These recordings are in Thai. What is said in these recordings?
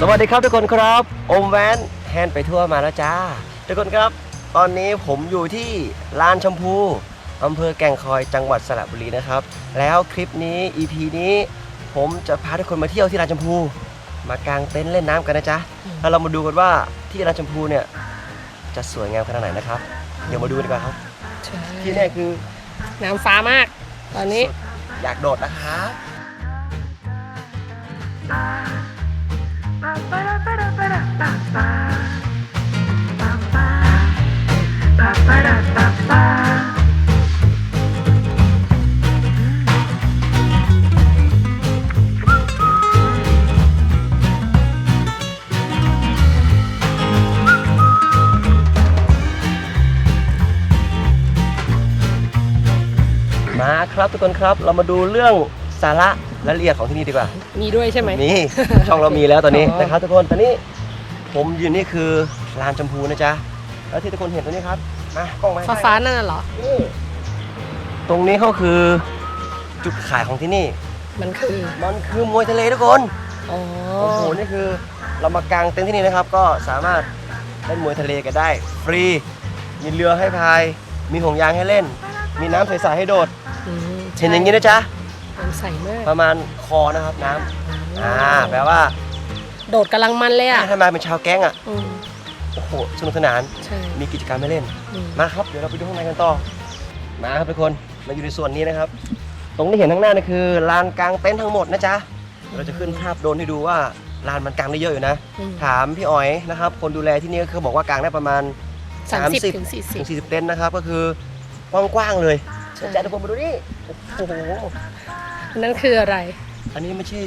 สวัสดีครับทุกคนครับอมแว้นแฮนไปทั่วมาแล้วจ้า ทุกคนครับ ตอนนี้ผมอยู่ที่ลานชมพูอำเภอแก่งคอยจังหวัดสระบุรีนะครับ แล้วคลิปนี้ EP นี้ ผมจะพาทุกคนมาเที่ยวที่ลานชมพู มากางเต็นท์เล่นน้ำกันนะจ๊ะแล้วเรามาดูกันว่าที่ลานชมพูเนี่ยจะสวยงามขนาดไหนนะครับ เดี๋ยวมาดูกันดีกว่าครับ ที่แน่คือน้ำฟ้ามาก ตอนนี้ อยากโดดนะครับม ครับทุกคนครับ เรามาดูเรื่องสาระและรายละเอียดของที่นี่ดีกว่า มีด้วยใช่ไหม นี่ ช่องเรามีแล้วตอนนี้อ๋อ นะครับทุกคนตอนนี้ผมยืนนี่คือลานชมพูนะจ๊ะแล้วที่ทุกคนเห็นตรงนี้ครับมากล้องมาฟ้าฟ้าๆนั่นน่ะเหรอ นี่ตรงนี้เขาคือจุดขายของที่นี่ มันคือ มันคือมวยทะเลทุกคนอ๋อ โอ้โหนี่คือเรามากางเต็นท์ที่นี่นะครับ ก็สามารถเล่นมวยทะเลกันได้ ฟรี มีเรือให้พาย มีห่วงยางให้เล่น มีน้ำใสๆให้โดดอืม เห็นอย่างนี้นะจ๊ะน้ำใสมากประมาณคอนะครับน้ำอ่าแปลว่าโดดกำลังมันเลยอะถ้ามาเป็นชาวแก๊งอะอืมโอ้โหสนุกสนานใช่ มีกิจกรรมให้เล่น อืม มาครับ เดี๋ยวเราไปดูข้างในกันต่อ มาครับทุกคนมาอยู่ในส่วนนี้นะครับ ตรงที่เห็นข้างหน้านี่คือลานกลางเต็นท์ทั้งหมดนะจ๊ะเราจะขึ้นภาพโดรนให้ดูว่าลานมันกลางได้เยอะอยู่นะ อืมถามพี่อ๋อยนะครับ คนดูแลที่นี่ก็คือบอกว่ากลางได้ประมาณ สามสิบ30ถึงสี่สิถึบง40เต็นท์นะครับก็คือกว้างๆเลย ใช่จ้ะทุกคนมาดูนี่โอ้โหนั่นคืออะไร อันนี้ไม่ใช่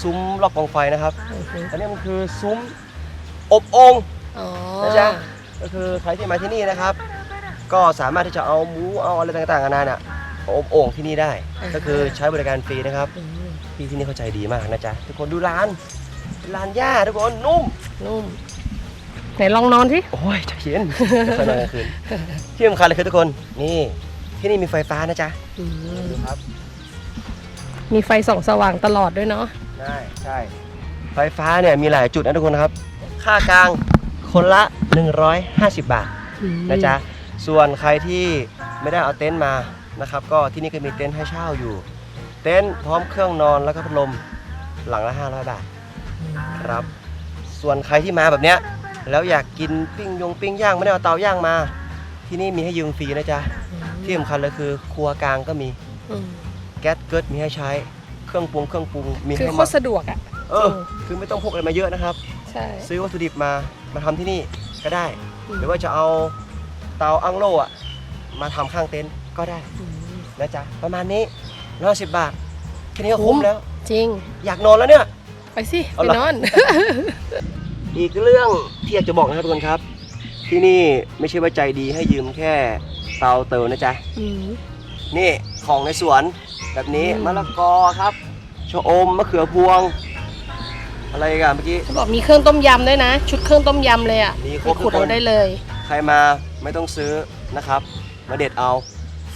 ซุ้มรอบกองไฟนะครับอือฮึอันนี้มันคือซุ้มอบโองค์อ๋อนะจ๊ะก็คือใครที่มาที่นี่นะครับ ก็สามารถที่จะเอาหมูเอาอะไรต่างๆนานาเนี่ยมาอบโอ่งที่นี่ได้ ก็คือใช้บริการฟรีนะครับอืมพี่ที่นี่เข้าใจดีมากนะจ๊ะทุกคนดูร้านร้านหญ้าทุกคนนุ่มนุ่มไหนลองนอนสิโอ้ยจะเย็นจะค่อยนอนกลางคืนที่สำคัญเลยคือทุกคนนี่ ที่นี่มีไฟฟ้านะจ๊ะอืมดูครับ มีไฟส่องสว่างตลอดด้วยเนาะใช่ใช่ ไฟฟ้าเนี่ยมีหลายจุดนะทุกคนนะครับ ค่ากลางคนละ 150 บาทอืมนะจ๊ะ ส่วนใครที่ไม่ได้เอาเต็นท์มานะครับ ก็ที่นี่ก็มีเต็นท์ให้เช่าอยู่ เต็นท์พร้อมเครื่องนอนแล้วก็พัดลมหลังละ 500 บาทครับ ส่วนใครที่มาแบบเนี้ยแล้วอยากกินปิ้งยงปิ้งย่างไม่ได้เอาเตาย่างมา ที่นี่มีให้ยืมฟรีนะจ๊ะอืม ที่สำคัญเลยคือ ครัวกลางก็มีอืมแก๊สเกิดมีให้ใช้ เครื่องปรุงเครื่องปรุงมีคือให้โคหมตดรสะดวกอะ เออ คือไม่ต้องพกอะไรมาเยอะนะครับ ใช่ ซื้อวัตถุดิบมามาทำที่นี่ก็ได้ อืม หรือว่าจะเอาเตาอังโลอะมาทำข้างเต็นท์ก็ได้อืม นะจ๊ะประมาณนี้ร้อยสิบบาทแค่นี้ก็คุ้มแล้ว จริง อยากนอนแล้วเนี่ย ไปสิ เอาไปล่ะ นอน อีกเรื่องที่อยากจะบอกนะครับทุกคนครับ ที่นี่ไม่ใช่ว่าใจดีให้ยืมแค่ เตาเตานะจ๊ะ อืมนี่ของในสวนแบบนี้อืมมะละกอครับชะอมมะเขือพวง อะไรกันเมื่อกี้ เขาบอกมีเครื่องต้มยำด้วยนะ ชุดเครื่องต้มยำเลยอะมีครไปบทุขุกดคนเอาได้เลย ใครมาไม่ต้องซื้อนะครับ มาเด็ดเอา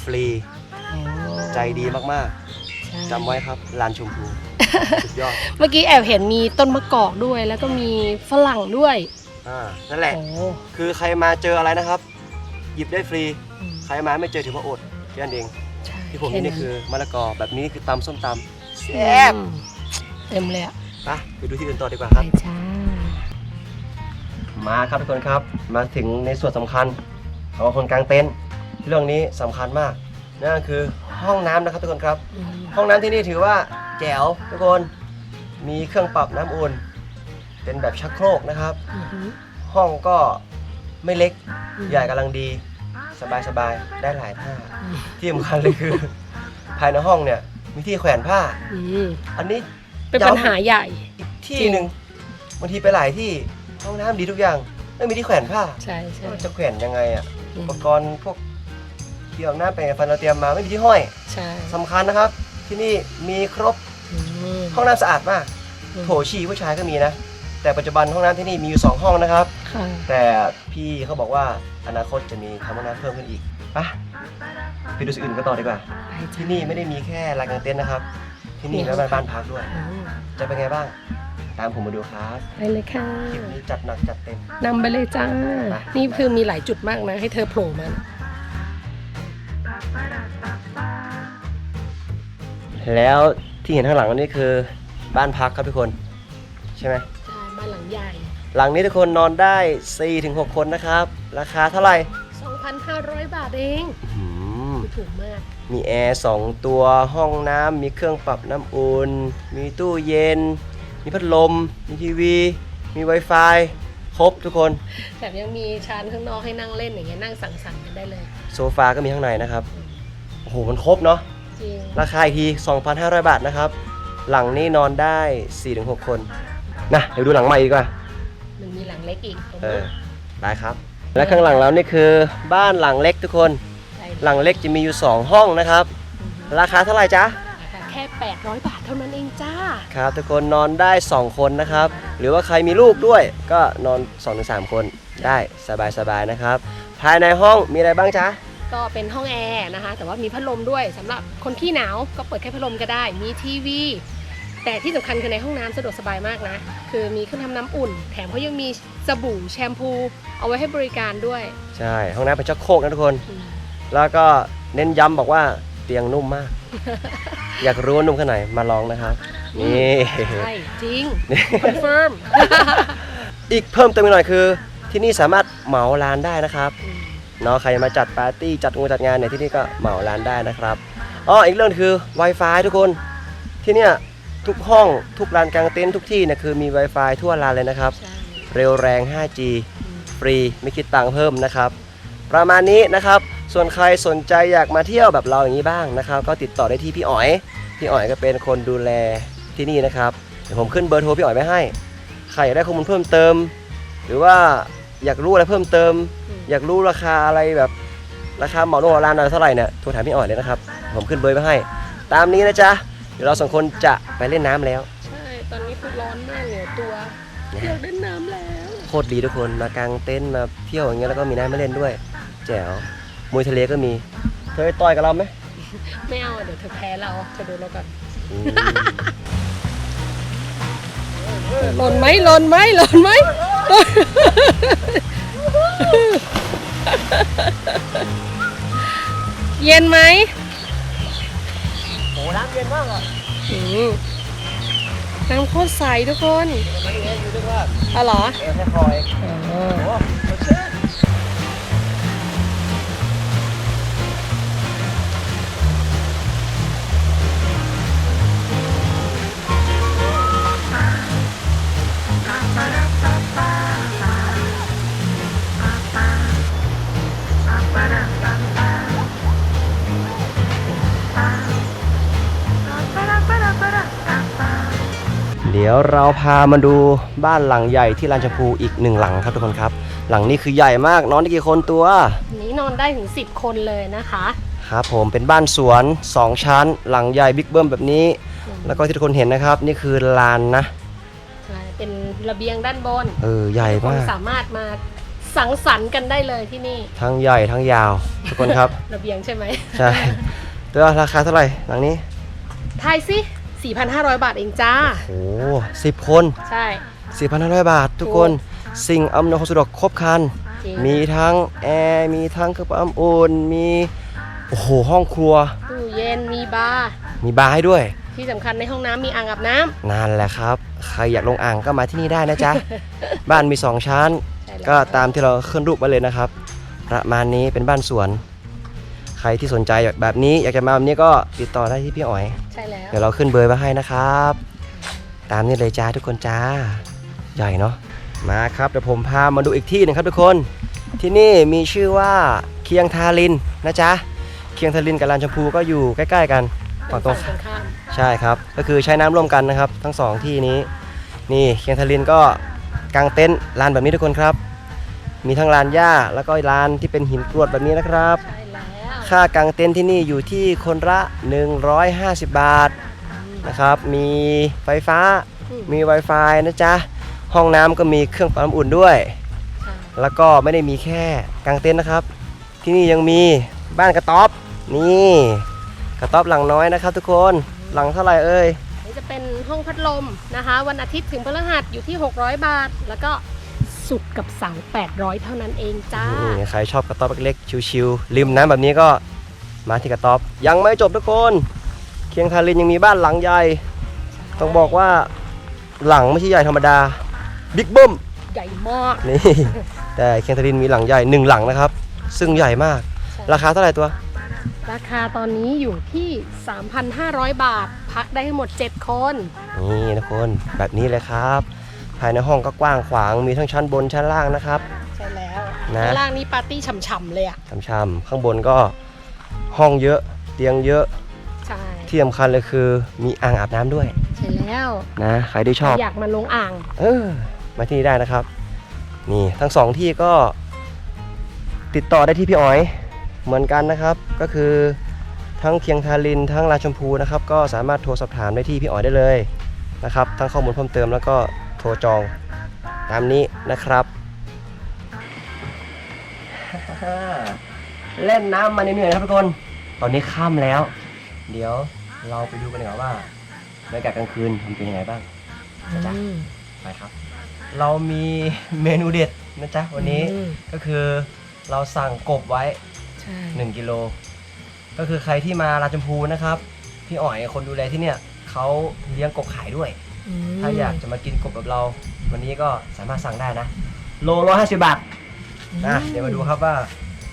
ฟรีใจดีมากๆจำไว้ครับลานชมพูสุดยอดเมื่อกี้แอบเห็นมีต้นมะกอกด้วย แล้วก็มีฝรั่งด้วยอ่านั่นแหละ โอ้คือใครมาเจออะไรนะครับ หยิบได้ฟรีอืม ใครมาไม่เจอถือว่าอดแค่นั้นเอง ใช่ที่ผมแค่นี่นี่คือมะละกอแบบนี้คือตำส้มตำแซ่อืบมเต็มเลยอะไปไปดูที่อื่นต่อดีกว่าคไปรับ จ้ามาครับทุกคนครับมาถึงในส่วนสำคัญของคนกลางเต็นท์เรื่องนี้สำคัญมากนั่นก็คือห้องน้ำนะครับทุกคนครับ อืมห้องน้ำที่นี่ถือว่าแจ๋วทุกคนมีเครื่องปรับน้ำอุ่น เป็นแบบชักโครกนะครับ อือหือห้องก็ไม่เล็กอืมใหญ่กำลังดี สบายๆได้หลายท่าอืมที่สำคัญเลยคือ ภายในห้องเนี่ย มีที่แขวนผ้า อืมอันนี้เป็นปัญหาใหญ่ อีกที่จริงหนึ่งบางทีไปหลายที่ห้องน้ำดีทุกอย่างไม่มีที่แขวนผ้าใช่ใช่จะแขวนยังไงอะอือุมปกรณ์พวกที่เอาบน้ำแปรงฟันเราเตรียมมาไม่มีที่ห้อยใช่สำคัญนะครับ ที่นี่มีครบอืมห้องน้ำสะอาดมากอืมโถฉี่ผู้ชายก็มีนะ แต่ปัจจุบันห้องน้ำที่นี่มีอยู่2ห้องนะครับ ค่ะแต่พี่เขาบอกว่า อนาคตจะมีทำห้องน้ำเพิ่มขึ้นอีกไปะไปดูสิ่งอื่นกันต่อดีกว่า ไปจ้าที่นี่ไม่ได้มีแค่ลานกางเต็นท์นะครับ ที่นี่มีบ้านบ้านพักด้วยอืมจะเป็นไงบ้าง ตามผมมาดูครับไปเลยค่ะคลิปนี้จัดหนักจัดเต็ม นำไปเลยจ้า ไป นี่คือมีหลายจุดมากนะ ให้เธอโผล่มา แล้วที่เห็นข้างหลังนี่คือบ้านพักครับทุกคน ใช่ไหม ใช่บ้านหลังใหญ่ หลังนี้ทุกคนนอนได้ 4-6 คนนะครับ ราคาเท่าไหร่2,500 บาทเองอื้อหือถูกมาก มีแอร์สองตัวห้องน้ำมีเครื่องปรับน้ำอุ่น มีตู้เย็น มีพัดลม มีทีวี มี Wi-Fi ครบทุกคนแถมยังมีชานข้างนอกให้นั่งเล่นอย่างเงี้ยนั่งสังสรรค์กันได้เลย โซฟาก็มีข้างในนะครับ โอ้โห มันครบเนาะจริงราคาอีกที 2,500 บาทนะครับ หลังนี้นอนได้ 4-6 คน นะ เดี๋ยวดูหลังใหม่ดีกว่ามันมีหลัง เล็กอีกตรงเอนู้อนได้ครับ และข้างหลังเรานี่คือบ้านหลังเล็กทุกคน ใช่หลังเล็กจะมีอยู่ 2 ห้องนะครับ ราคาเท่าไหร่จ๊ะราคาแค่ 800 บาทเท่านั้นเองจ้า ครับทุกคนนอนได้ 2 คนนะครับ หรือว่าใครมีลูกด้วยก็นอน2-3คนได้สบายๆนะครับ ภายในห้องมีอะไรบ้างจ๊ะ ก็เป็นห้องแอร์นะคะ แต่ว่ามีพัดลมด้วยสำหรับคนที่หนาวก็เปิดแค่พัดลมก็ได้ มีทีวี แต่ที่สำคัญคือในห้องน้ำสะดวกสบายมากนะ คือมีเครื่องทำน้ำอุ่น แถมเขายังมีสบู่แชมพู เอาไว้ให้บริการด้วย ใช่ ห้องน้ำเป็นชักโครกนะทุกคนอืมแล้วก็เน้นย้ำบอกว่าเตียงนุ่มมาก อยากรู้ว่านุ่มแค่ไหนมาลองนะครับนี่ใช่จริงคอนเฟิร์มอีกเพิ่มเติมอีกหน่อยคือ ที่นี่สามารถเหมาลานได้นะครับเนาะใครมาจัดปาร์ตี้จัดงานจัดงานเนี่ยที่นี่ก็เหมาร้านได้นะครับอ๋ออีกเรื่องคือ Wi-Fi ทุกคนที่เนี่ย ทุกห้องทุกลานกลางเต็นท์ทุกที่เนี่ยคือมี Wi-Fi ทั่วลานเลยนะครับ ใช่เร็วแรง 5G ฟรีไม่คิดตังค์เพิ่มนะครับ ประมาณนี้นะครับ ส่วนใครสนใจอยากมาเที่ยวแบบเราอย่างนี้บ้างนะครับ ก็ติดต่อได้ที่พี่อ๋อย พี่อ๋อยก็เป็นคนดูแลที่นี่นะครับ เดี๋ยวผมขึ้นเบอร์โทรพี่อ๋อยไว้ให้ ใครอยากได้ข้อมูลเพิ่มเติม หรือว่าอยากรู้อะไรเพิ่มเติมอืมอยากรู้ราคาอะไรแบบราคาเหมาลงเหมาร้านอะไรเท่าไหร่เนี่ยโทรถามพี่อ๋อยเลยนะครับ ผมขึ้นเบอร์ไว้ให้ ตามนี้นะจ๊ะ เดี๋ยวเราสองคนจะไปเล่นน้ำแล้ว ใช่ ตอนนี้คือร้อนมากเหนียวตัวอยากเล่นน้ำแล้ว โคตรดีทุกคนมากางเต็นท์มาเที่ยวอย่างเงี้ยแล้วก็มีน้ำมาเล่นด้วย แจ๋วมวยทะเลก็มี เคยต่อยกับเราไหมไม่เอาอะเดี๋ยวเธอแพ้เราเธอดูเราก่อนอืมหล่นไหมหล่นไหมหล่นไหมเย็นไหมโอ้ น้ำเย็นมากอะอืมน้ำโคตรใสทุกคนไม่เย็นอยู่ด้วยว่าอ๋อเหรอเออแค่คอยอ๋อโอ้ ดชื่นเดี๋ยวเราพามาดูบ้านหลังใหญ่ที่ลานชมพูอีกหนึ่งหลังครับทุกคนครับ หลังนี้คือใหญ่มากนอนได้กี่คนตัวอันนี้นอนได้ถึง 10 คนเลยนะคะครับผมเป็นบ้านสวน 2 ชั้น หลังใหญ่บิ๊กเบิ้มแบบนี้ แล้วก็ที่ทุกคนเห็นนะครับ นี่คือลานนะใช่เป็นระเบียงด้านบนเออใหญ่คนมากสามารถมาสังสรรค์กันได้เลยที่นี่ ทั้งใหญ่ทั้งยาว ทุกคนครับ ระเบียงใช่ไหมใช่ตัวราคาเท่าไหร่หลังนี้ทายสิ 4,500 บาทเองจ้า โอ้สิบคน ใช่ 4,500 บาท ทุกคนสิ่งอำนวยความสะดวกครบครัน จริงมีทั้งแอร์ มีทั้งเครื่องปั๊มอุ่น มี โอ้โห ห้องครัว ตู้เย็นมีบาร์มีบาร์ให้ด้วย ที่สำคัญในห้องน้ำมีอ่างอาบน้ำนั่นแหละครับ ใครอยากลงอ่างก็มาที่นี่ได้นะจ๊ะ บ้านมี 2 ชั้นใช่แล้วก็ตามที่เราขึ้นรูปไว้เลยนะครับ ประมาณนี้เป็นบ้านสวนใครที่สนใจแบบนี้อยากจะมาแบบนี้ก็ติดต่อได้ที่พี่อ๋อย ใช่แล้วเดี๋ยวเราขึ้นเบอร์ไว้ให้นะครับ ตามนี้เลยจ้าทุกคนจ้า ใหญ่เนาะ มาครับเดี๋ยวผมพามาดูอีกที่หนึงครับทุกคน ที่นี่มีชื่อว่าเคียงทาลินนะจ๊ะ เคียงทาลินกับลานชมพูก็อยู่ใกล้ ๆ กันเป็นฝั่งตรงฝั่งตรงข้ามใช่ครับ ก็คือใช้น้ำร่วมกันนะครับ ทั้งสองที่นี้ นี่เคียงทาลินก็กางเต็นท์ลานแบบนี้ทุกคนครับ มีทั้งลานหญ้าแล้วก็ลานที่เป็นหินกรวดแบบนี้นะครับใช่แล้ว ค่ากางเต็นท์ที่นี่อยู่ที่คนละ 150 บาทนะครับ มีไฟฟ้าอืมมี Wi-Fi นะจ๊ะ ห้องน้ำก็มีเครื่องปั๊มอุ่นด้วยใช่แล้วก็ไม่ได้มีแค่กางเต็นท์นะครับ ที่นี่ยังมีบ้านกระต๊อบ นี่กระต๊อบหลังน้อยนะครับ ทุกคน หลังเท่าไหร่เอ่ยนี่จะเป็นห้องพัดลมนะคะ วันอาทิตย์ถึงพฤหัสอยู่ที่ 600 บาท แล้วก็ สุดกับเสา800 เท่านั้นเองจ้า นี่ใครชอบกระต๊อบเล็กๆ ชิวๆริมน้ำแบบนี้ก็มาที่กระต๊อบ ยังไม่จบทุกคน เคียงทารินยังมีบ้านหลังใหญ่ ต้องบอกว่าหลังไม่ใช่ใหญ่ธรรมดา บิ๊กเบิ้ม ใหญ่มาก นี่ แต่เคียงทารินมีหลังใหญ่หนึ่งหลังนะครับ ซึ่งใหญ่มาก ราคาเท่าไหร่ตัว ราคาตอนนี้อยู่ที่ 3,500 บาท พักได้ทั้งหมด 7 คน นี่ทุกคน แบบนี้เลยครับภายในห้องก็กว้างขวางมีทั้งชั้นบนชั้นล่างนะครับ ใช่แล้วนะ ข้างล่างนี้ปาร์ตี้ฉ่ำๆเลยอะ ช่ำๆข้างบนก็ห้องเยอะเตียงเยอะใช่ ที่สำคัญเลยคือมีอ่างอาบน้ำด้วยใช่แล้วนะใครที่ชอบ อยากมาลงอ่าง เออมาที่นี่ได้นะครับ นี่ทั้งสองที่ก็ติดต่อได้ที่พี่อ๋อยเหมือนกันนะครับ ก็คือทั้งเคียงทารินทั้งราชมพูนะครับ ก็สามารถโทรสอบถามได้ที่พี่อ๋อยได้เลยนะครับ ทั้งข้อมูลเพิ่มเติมแล้วก็โทรจอง ตามนี้นะครับเล่นน้ำมาเหนื่อยๆนะครับทุกคน ตอนนี้ค่ำแล้ว เดี๋ยวเราไปดูกันดีกว่าว่าบรรยากาศกลางคืนมันเป็นยังไงบ้างนะจ๊ะไปครับ เรามีเมนูเด็ดนะจ๊ะวันนี้อืมก็คือเราสั่งกบไว้ใช่1กิโล ก็คือใครที่มาราชมพูนะครับ พี่อ๋อยคนดูแลที่เนี่ยเขาเลี้ยงกบขายด้วย มถ้าอยากจะมากินกบแบบเรา วันนี้ก็สามารถสั่งได้นะ โลร้อยห้าสิบบาทนะเดี๋ยวมาดูครับว่า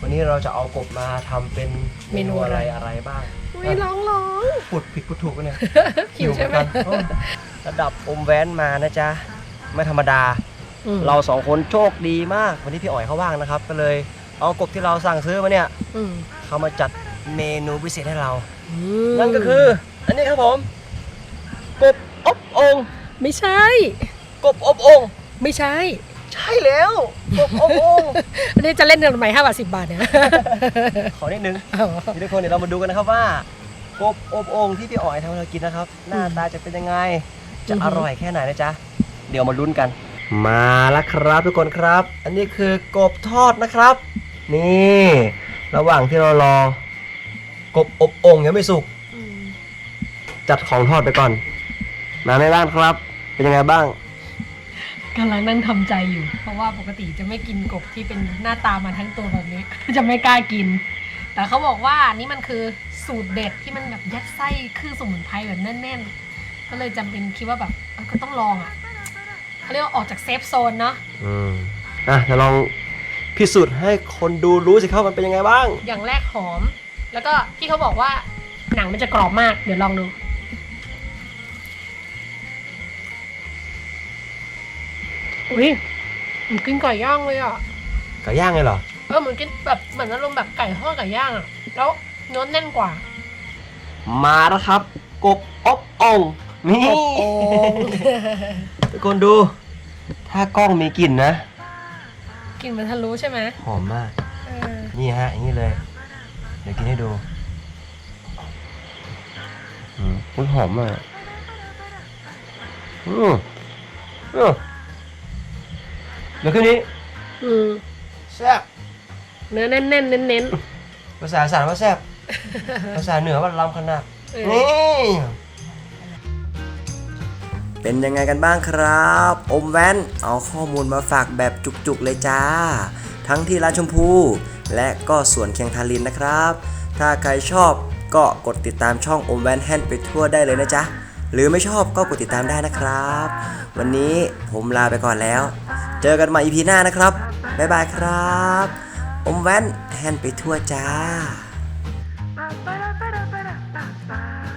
วันนี้เราจะเอากบมาทำเป็นเมนูอะไรอะไรบ้างอุ้ยร้องร้องพูดผิดพูดถูกปะเนี่ย หิวใช่ไหมเอนกันโอ้ระดับอมแว้นมานะจ๊ะ ไม่ธรรมดา อืมเราสองคนโชคดีมาก วันนี้พี่อ๋อยเขาว่างนะครับ ก็เลยเอากบที่เราสั่งซื้อมาเนี่ยอืมเขามาจัดเมนูพิเศษให้เราอืมนั่นก็คือ อันนี้ครับผม กบ อบโองค์ไม่ใช่ กบอบโองค์ไม่ใช่ ใช่แล้วกบอบโองค์ อันนี้จะเล่นกันทำไมห้าบาทสิบบาทเนี่ย ขอนิดนึงอ๋อนี่ทุกคนเดี๋ยวเรามาดูกันนะครับว่ากบอบโองค์ที่พี่อ๋อยทำให้เรากินนะครับ หน้าตาจะเป็นยังไง จะอร่อยแค่ไหนนะจ๊ะ เดี๋ยวมาลุ้นกัน มาแล้วครับทุกคนครับ อันนี้คือกบทอดนะครับ นี่ ระหว่างที่เรารอกบอบโองค์ยังไม่สุกอืมจัดของทอดไปก่อน มาแม่บ้านครับ เป็นยังไงบ้าง กำลังนั่งทำใจอยู่ เพราะว่าปกติจะไม่กินกบที่เป็นหน้าตามันทั้งตัวแบบนี้ จะไม่กล้ากิน แต่เขาบอกว่านี่มันคือสูตรเด็ดที่มันแบบยัดไส้เครื่องสมุนไพรแบบแน่นๆ ก็เลยจำเป็นคิดว่าแบบเออก็ต้องลองอะเขาเรียกว่าออกจากเซฟโซนเนาะอืมอะเดี๋ยวลองพิสูจน์ให้คนดูรู้สิครับมันเป็นยังไงบ้าง อย่างแรกหอม แล้วก็ที่เขาบอกว่าหนังมันจะกรอบมาก เดี๋ยวลองดู อุ้ยเหมือนกินไก่ย่างเลยอะ ไก่ย่างเลยเหรอ เออเหมือนกินแบบเหมือนอารมณ์แบบไก่ทอดไก่ย่างอะ แล้วเนื้อแน่นกว่า มาแล้วครับ กบอบโองค์นี่ทุกคนดู ถ้ากล้องมีกลิ่นนะ กินมันทะลุใช่ไหมหอมมาก เออนี่ฮะอย่างนี้เลย เดี๋ยวกินให้ดูอืมอุ๊ยหอมมากอืมอืม เดี๋ยวคืนนี้อืมแซ่บเนื้อแน่นๆเน้นภาษาอีสานว่าแซ่บภาษาเหนือว่าล้ำขนาดๆเออ นี่เป็นยังไงกันบ้างครับ อมแว่นเอาข้อมูลมาฝากแบบจุกๆเลยจ้า ทั้งที่ร้านชมพู และก็สวนเคียงทารินนะครับ ถ้าใครชอบก็กดติดตามช่องอมแว่นแฮนไปทั่วได้เลยนะจ๊ะ หรือไม่ชอบก็กดติดตามได้นะครับ วันนี้ผมลาไปก่อนแล้ว เจอกันใหม่ EP หน้านะครับ บ๊ายบายครับ อมแว่นแฮนไปทั่วจ้า